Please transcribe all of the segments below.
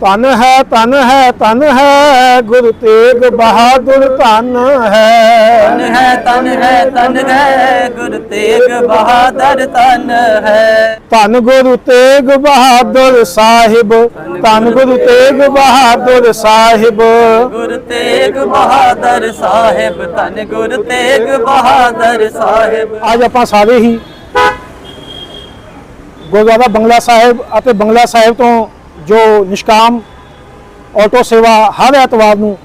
ਧਨ ਹੈ ਧਨ ਹੈ ਧਨ ਹੈ ਗੁਰੂ ਤੇਗ ਬਹਾਦਰ ਧਨ ਹੈ। ਤਨ ਹੈ ਤਨ ਹੈ ਤਨ ਹੈ ਗੁਰ ਤੇਗ ਬਹਾਦਰ ਤਨ ਹੈ। ਧੰਨ ਗੁਰੂ ਤੇਗ ਬਹਾਦਰ ਸਾਹਿਬ ਧੰਨ ਗੁਰੂ ਤੇਗ ਬਹਾਦਰ ਸਾਹਿਬ। ਗੁਰ ਤੇਗ ਬਹਾਦਰ ਸਾਹਿਬ ਤਨ ਗੁਰ ਤੇਗ ਬਹਾਦਰ ਸਾਹਿਬ। ਅੱਜ ਆਪਾਂ ਸਾਰੇ ਹੀ ਗੁਰਦੁਆਰਾ ਬੰਗਲਾ ਸਾਹਿਬ ਅਤੇ ਬੰਗਲਾ ਸਾਹਿਬ ਤੋਂ ਜੋ ਨਿਸ਼ਕਾਮ ਆਟੋ ਸੇਵਾ ਹਰ ਐਤਵਾਰ ਨੂੰ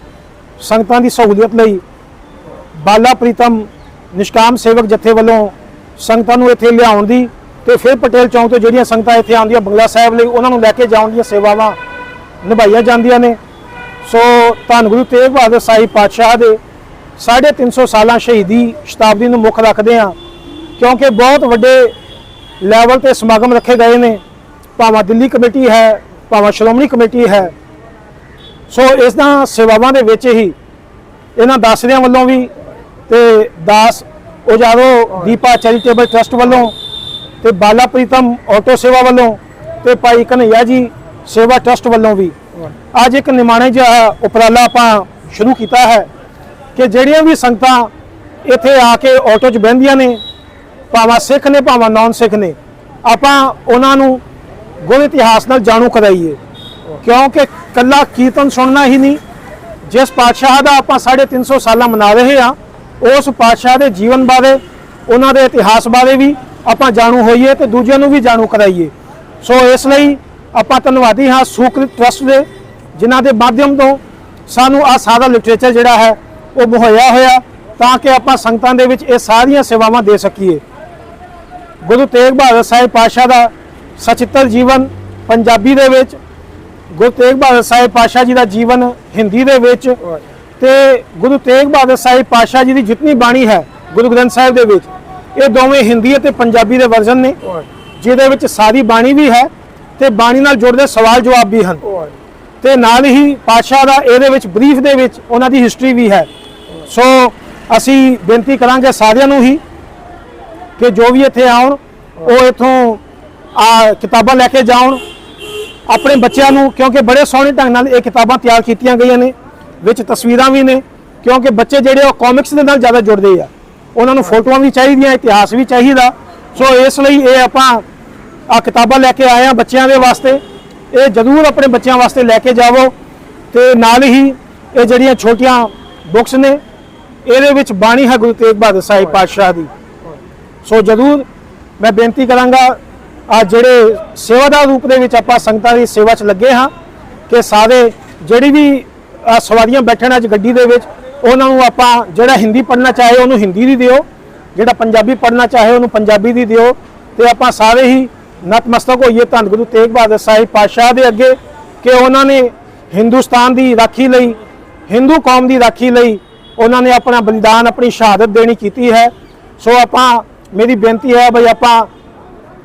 ਸੰਗਤਾਂ ਦੀ ਸਹੂਲਤ ਲਈ ਬਾਲਾ ਪ੍ਰੀਤਮ ਨਿਸ਼ਕਾਮ ਸੇਵਕ ਜਥੇ ਵੱਲੋਂ ਸੰਗਤਾਂ ਨੂੰ ਇੱਥੇ ਲਿਆਉਣ ਦੀ ਤੇ ਫਿਰ ਪਟੇਲ ਚੌਂਕ ਤੋਂ ਜਿਹੜੀਆਂ ਸੰਗਤਾਂ ਇੱਥੇ ਆਉਂਦੀਆਂ, ਬੰਗਲਾ ਸਾਹਿਬ ਲਈ ਉਹਨਾਂ ਨੂੰ ਲੈ ਕੇ ਜਾਣ ਦੀਆਂ ਸੇਵਾਵਾਂ ਨਿਭਾਈਆਂ ਜਾਂਦੀਆਂ ਨੇ। ਸੋ ਧੰਨ ਗੁਰੂ ਤੇਗ ਬਹਾਦਰ ਸਾਹਿਬ ਪਾਤਸ਼ਾਹ ਦੇ 350 ਸਾਲਾਂ ਸ਼ਹੀਦੀ ਸ਼ਤਾਬਦੀ ਨੂੰ ਮੁੱਖ ਰੱਖਦੇ ਆ ਕਿਉਂਕਿ ਬਹੁਤ ਵੱਡੇ ਲੈਵਲ ਤੇ ਸਮਾਗਮ ਰੱਖੇ ਗਏ ਨੇ। ਭਾਵੇਂ ਦਿੱਲੀ ਕਮੇਟੀ ਹੈ ਭਾਵੇਂ ਸ਼੍ਰੋਮਣੀ ਕਮੇਟੀ ਹੈ। ਸੋ ਇਸ ਦਾ ਸੇਵਾਵਾਂ ਦੇ ਵਿੱਚ ਹੀ ਇਹਨਾਂ ਦਾਸਰਿਆਂ ਵੱਲੋਂ ਵੀ ਤੇ ਦਾਸ ਉਜਾਰੋ ਦੀਪਾ ਚੈਰੀਟੇਬਲ ਟਰਸਟ ਵੱਲੋਂ ਤੇ ਬਾਲਾ ਪ੍ਰੀਤਮ ਆਟੋ ਸੇਵਾ ਵੱਲੋਂ ਤੇ ਭਾਈ ਕਨਈਆ ਜੀ ਸੇਵਾ ਟਰਸਟ ਵੱਲੋਂ ਵੀ ਅੱਜ ਇੱਕ ਨਿਮਾਣੇ ਜਿਹਾ ਉਪਰਾਲਾ ਆਪਾਂ ਸ਼ੁਰੂ ਕੀਤਾ ਹੈ ਕਿ ਜਿਹੜੀਆਂ ਵੀ ਸੰਗਤਾਂ ਇੱਥੇ ਆ ਕੇ ਆਟੋ 'ਚ ਬਹਿੰਦੀਆਂ ਨੇ, ਭਾਵੇਂ ਸਿੱਖ ਨੇ, ਭਾਵੇਂ ਨਾਨ ਸਿੱਖ ਨੇ, ਆਪਾਂ ਉਹਨਾਂ ਨੂੰ ਗੁਰ ਇਤਿਹਾਸ ਨਾਲ ਜਾਣੂ ਕਰਾਈਏ। ਕਿਉਂਕਿ ਕੱਲਾ ਕੀਰਤਨ ਸੁਣਨਾ ਹੀ ਨਹੀਂ। ਜਿਸ ਪਾਤਸ਼ਾਹ ਦਾ ਆਪਾਂ 350 ਸਾਲਾਂ ਮਨਾ ਰਹੇ ਆ ਉਸ ਪਾਤਸ਼ਾਹ ਦੇ ਜੀਵਨ ਬਾਰੇ, ਉਹਨਾਂ ਦੇ ਇਤਿਹਾਸ ਬਾਰੇ ਵੀ ਆਪਾਂ ਜਾਣੂ ਹੋਈਏ ਤੇ ਦੂਜਿਆਂ ਨੂੰ ਵੀ ਜਾਣੂ ਕਰਾਈਏ। ਸੋ ਇਸ ਲਈ ਆਪਾਂ ਧੰਨਵਾਦੀ ਹਾਂ ਸੂਕ੍ਰਿਤ ਟਰਸਟ ਦੇ, ਜਿਨ੍ਹਾਂ ਦੇ ਮਾਧਿਅਮ ਤੋਂ ਸਾਨੂੰ ਆ ਸਾਰਾ ਲਿਟਰੇਚਰ ਜਿਹੜਾ ਹੈ, ਉਹ ਮੁਹੱਈਆ ਹੋਇਆ ਤਾਂ ਕਿ ਆਪਾਂ ਸੰਗਤਾਂ ਦੇ ਵਿੱਚ ਇਹ ਸਾਰੀਆਂ ਸੇਵਾਵਾਂ ਦੇ ਸਕੀਏ। ਗੁਰੂ ਤੇਗ ਬਹਾਦਰ ਸਾਹਿਬ ਪਾਤਸ਼ਾਹ ਦਾ ਸਚਿੱਤਰ ਜੀਵਨ ਪੰਜਾਬੀ ਦੇ ਵਿੱਚ, ਗੁਰੂ ਤੇਗ ਬਹਾਦਰ ਸਾਹਿਬ ਪਾਤਸ਼ਾਹ ਜੀ ਦਾ ਜੀਵਨ ਹਿੰਦੀ ਦੇ ਵਿੱਚ ਤੇ ਗੁਰੂ ਤੇਗ ਬਹਾਦਰ ਸਾਹਿਬ ਪਾਤਸ਼ਾਹ ਜੀ ਦੀ ਜਿਤਨੀ ਬਾਣੀ ਹੈ ਗੁਰੂ ਗ੍ਰੰਥ ਸਾਹਿਬ ਦੇ ਵਿੱਚ, ਇਹ ਦੋਵੇਂ ਹਿੰਦੀ ਅਤੇ ਪੰਜਾਬੀ ਦੇ ਵਰਜ਼ਨ ਨੇ, ਜਿਹਦੇ ਵਿੱਚ ਸਾਰੀ ਬਾਣੀ ਵੀ ਹੈ ਤੇ ਬਾਣੀ ਨਾਲ ਜੁੜਦੇ ਸਵਾਲ ਜਵਾਬ ਵੀ ਹਨ। ਤੇ ਨਾਲ ਹੀ ਪਾਤਸ਼ਾਹ ਦਾ ਇਹਦੇ ਵਿੱਚ ਬਰੀਫ ਦੇ ਵਿੱਚ ਉਹਨਾਂ ਦੀ ਹਿਸਟਰੀ ਵੀ ਹੈ। ਸੋ ਅਸੀਂ ਬੇਨਤੀ ਕਰਾਂਗੇ ਸਾਰਿਆਂ ਨੂੰ ਹੀ ਕਿ ਜੋ ਵੀ ਇੱਥੇ ਆਉਣ, ਉਹ ਇਥੋਂ ਆ ਕਿਤਾਬਾਂ ਲੈ ਕੇ ਜਾਣ ਆਪਣੇ ਬੱਚਿਆਂ ਨੂੰ, ਕਿਉਂਕਿ ਬੜੇ ਸੋਹਣੇ ਢੰਗ ਨਾਲ ਇਹ ਕਿਤਾਬਾਂ ਤਿਆਰ ਕੀਤੀਆਂ ਗਈਆਂ ਨੇ, ਵਿੱਚ ਤਸਵੀਰਾਂ ਵੀ ਨੇ, ਕਿਉਂਕਿ ਬੱਚੇ ਜਿਹੜੇ ਉਹ ਕਾਮਿਕਸ ਦੇ ਨਾਲ ਜ਼ਿਆਦਾ ਜੁੜਦੇ ਆ। ਉਹਨਾਂ ਨੂੰ ਫੋਟੋਆਂ ਵੀ ਚਾਹੀਦੀਆਂ, ਇਤਿਹਾਸ ਵੀ ਚਾਹੀਦਾ। ਸੋ ਇਸ ਲਈ ਇਹ ਆਪਾਂ ਆ ਕਿਤਾਬਾਂ ਲੈ ਕੇ ਆਏ ਆ ਬੱਚਿਆਂ ਦੇ ਵਾਸਤੇ। ਇਹ ਜ਼ਰੂਰ ਆਪਣੇ ਬੱਚਿਆਂ ਵਾਸਤੇ ਲੈ ਕੇ ਜਾਵੋ। ਤੇ ਨਾਲ ਹੀ ਇਹ ਜਿਹੜੀਆਂ ਛੋਟੀਆਂ ਬੁੱਕਸ ਨੇ, ਇਹਦੇ ਵਿੱਚ ਬਾਣੀ ਹੈ ਗੁਰੂ ਤੇਗ ਬਹਾਦਰ ਸਾਹਿਬ ਪਾਤਸ਼ਾਹ ਦੀ। ਸੋ ਜਰੂਰ ਮੈਂ ਬੇਨਤੀ ਕਰਾਂਗਾ ਆ ਜਿਹੜੇ ਸੇਵਾਦਾਰ ਰੂਪ ਦੇ ਵਿੱਚ ਆਪਾਂ ਸੰਗਤਾਂ ਦੀ ਸੇਵਾ 'ਚ ਲੱਗੇ ਹਾਂ ਕਿ ਸਾਰੇ ਜਿਹੜੀ ਵੀ ਸਵਾਰੀਆਂ ਬੈਠਣ ਅੱਜ ਗੱਡੀ ਦੇ ਵਿੱਚ, ਉਹਨਾਂ ਨੂੰ ਆਪਾਂ ਜਿਹੜਾ ਹਿੰਦੀ ਪੜ੍ਹਨਾ ਚਾਹੇ ਉਹਨੂੰ ਹਿੰਦੀ ਦੀ ਦਿਓ, ਜਿਹੜਾ ਪੰਜਾਬੀ ਪੜ੍ਹਨਾ ਚਾਹੇ ਉਹਨੂੰ ਪੰਜਾਬੀ ਦੀ ਦਿਓ, ਤੇ ਆਪਾਂ ਸਾਰੇ ਹੀ ਨਤਮਸਤਕ ਹੋਈਏ ਧੰਨ ਗੁਰੂ ਤੇਗ ਬਹਾਦਰ ਸਾਹਿਬ ਪਾਤਸ਼ਾਹ ਦੇ ਅੱਗੇ ਕਿ ਉਹਨਾਂ ਨੇ ਹਿੰਦੁਸਤਾਨ ਦੀ ਰਾਖੀ ਲਈ, ਹਿੰਦੂ ਕੌਮ ਦੀ ਰਾਖੀ ਲਈ ਉਹਨਾਂ ਨੇ ਆਪਣਾ ਬਲੀਦਾਨ, ਆਪਣੀ ਸ਼ਹਾਦਤ ਦੇਣੀ ਕੀਤੀ ਹੈ। ਸੋ ਆਪਾਂ, ਮੇਰੀ ਬੇਨਤੀ ਹੈ ਬਈ ਆਪਾਂ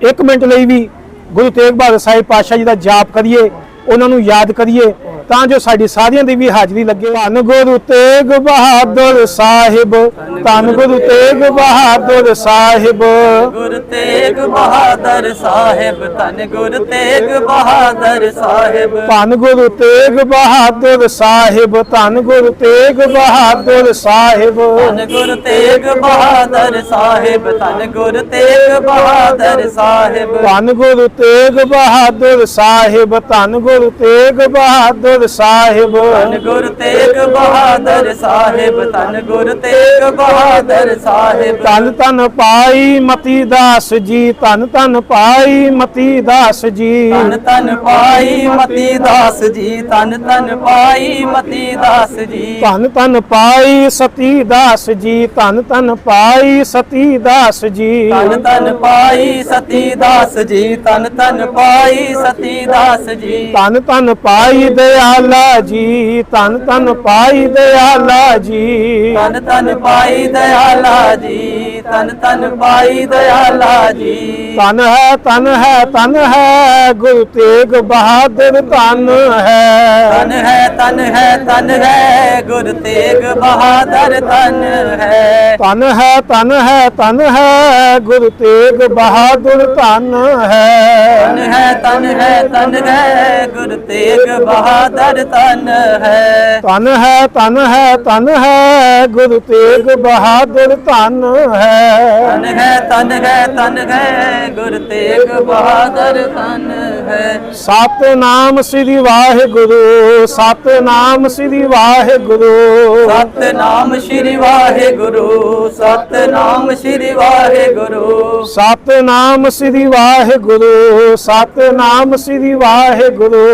ਇੱਕ ਮਿੰਟ ਲਈ ਵੀ ਗੁਰੂ ਤੇਗ ਬਹਾਦਰ ਸਾਹਿਬ ਪਾਤਸ਼ਾਹ ਜੀ ਦਾ ਜਾਪ ਕਰੀਏ, ਉਹਨਾਂ ਨੂੰ ਯਾਦ ਕਰੀਏ ਤਾਂ ਜੋ ਸਾਡੀ ਸਾਰਿਆਂ ਦੀ ਵੀ ਹਾਜ਼ਰੀ ਲੱਗੇ ਧੰਨ ਗੁਰੂ ਤੇਗ ਬਹਾਦਰ ਸਾਹਿਬ ਧੰਨ ਗੁਰੂ ਤੇਗ ਬਹਾਦਰ ਸਾਹਿਬ ਗੁਰ ਤੇਗ ਬਹਾਦਰ ਸਾਹਿਬ ਧੰਨ ਗੁਰ ਤੇਗ ਬਹਾਦਰ ਸਾਹਿਬ ਧੰਨ ਗੁਰੂ ਤੇਗ ਬਹਾਦਰ ਸਾਹਿਬ ਧੰਨ ਗੁਰੂ ਤੇਗ ਬਹਾਦਰ ਸਾਹਿਬ ਧੰਨ ਗੁਰ ਤੇਗ ਬਹਾਦਰ ਸਾਹਿਬ ਧੰਨ ਗੁਰ ਤੇਗ ਬਹਾਦਰ ਸਾਹਿਬ ਧੰਨ ਗੁਰੂ ਤੇਗ ਬਹਾਦਰ ਸਾਹਿਬ ਧੰਨ ਗੁਰੂ ਤੇਗ ਬਹਾਦਰ ਸਾਹਿਬ। ਧੰਨ ਗੁਰ ਤੇਗ ਬਹਾਦਰ ਸਾਹਿਬ ਧੰਨ ਗੁਰ ਤੇਗ ਬਹਾਦਰ ਸਾਹਿਬ। ਧੰਨ ਧੰਨ ਪਾਈ ਮਤੀ ਦਾਸ ਜੀ ਧੰਨ ਧੰਨ ਪਾਈ ਮਤੀ ਦਾਸ ਜੀ। ਤਨ ਤਨ ਪਾਈ ਮਤੀ ਦਾਸ ਜੀ ਤਨ ਤਨ ਪਾਈ ਮਤੀ ਦਾਸ ਜੀ। ਧੰਨ ਧੰਨ ਪਾਈ ਸਤੀ ਦਾਸ ਜੀ ਧੰਨ ਧੰਨ ਪਾਈ ਸਤੀ ਦਾਸ ਜੀ। ਤਨ ਤਨ ਪਾਈ ਸਤੀ ਦਾਸ ਜੀ ਤਨ ਤਨ ਪਾਈ ਸਤੀ ਦਾਸ ਜੀ। ਧੰਨ ਧੰਨ ਪਾਈ ਦਿਆਲਾ ਜੀ ਤਨ ਤਨ ਪਾਈ ਦਿਆਲਾ ਜੀ। ਤਨ ਤਨ ਪਾਈ ਦਿਆਲਾ ਜੀ ਤਨ ਤਨ ਪਾਈ ਦਿਆਲਾ ਜੀ। ਧਨ ਹੈ ਧਨ ਹੈ ਧਨ ਹੈ ਗੁਰੂ ਤੇਗ ਬਹਾਦਰ ਧਨ ਹੈ ਤਨ ਹੈ ਤਨ ਹੈ ਤਨ ਹੈ ਗੁਰ ਤੇਗ ਬਹਾਦਰ ਤਨ ਹੈ ਧਨ ਹੈ ਧਨ ਹੈ ਧਨ ਹੈ ਗੁਰੂ ਤੇਗ ਬਹਾਦਰ ਧਨ ਹੈ ਤਨ ਹੈ ਤਨ ਹੈ ਤਨ ਹੈ ਗੁਰ ਤੇਗ ਬਹਾਦਰ ਤਨ ਹੈ ਧਨ ਹੈ ਧਨ ਹੈ ਧਨ ਹੈ ਗੁਰੂ ਤੇਗ ਬਹਾਦਰ ਧਨ ਹੈ ਤਨ ਹੈ ਤਨ ਹੈ ਤਨ ਹੈ ਗੁਰ ਤੇਗ ਬਹਾਦਰ ਤਨ ਹੈ ਸਤਨਾਮ ਸ੍ਰੀ ਵਾਹਿਗੁਰੂ ਸਤਨਾਮ ਸ੍ਰੀ ਵਾਹਿਗੁਰੂ ਸਤਨਾਮ ਸ਼੍ਰੀ ਵਾਹਿਗੁਰੂ ਸਤਨਾਮ ਸ਼੍ਰੀ ਵਾਹਿਗੁਰੂ ਸਤਨਾਮ ਸ੍ਰੀ ਵਾਹਿਗੁਰੂ ਸਤਨਾਮ ਸ੍ਰੀ ਵਾਹਿਗੁਰੂ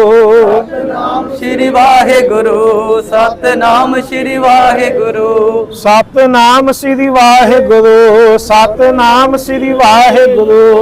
ਸ਼੍ਰੀ ਵਾਹਿਗੁਰੂ ਸਤਨਾਮ ਸ਼੍ਰੀ ਵਾਹਿਗੁਰੂ ਸਤਨਾਮ ਸ੍ਰੀ ਵਾਹਿਗੁਰੂ ਸਤਨਾਮ ਸ੍ਰੀ ਵਾਹਿਗੁਰੂ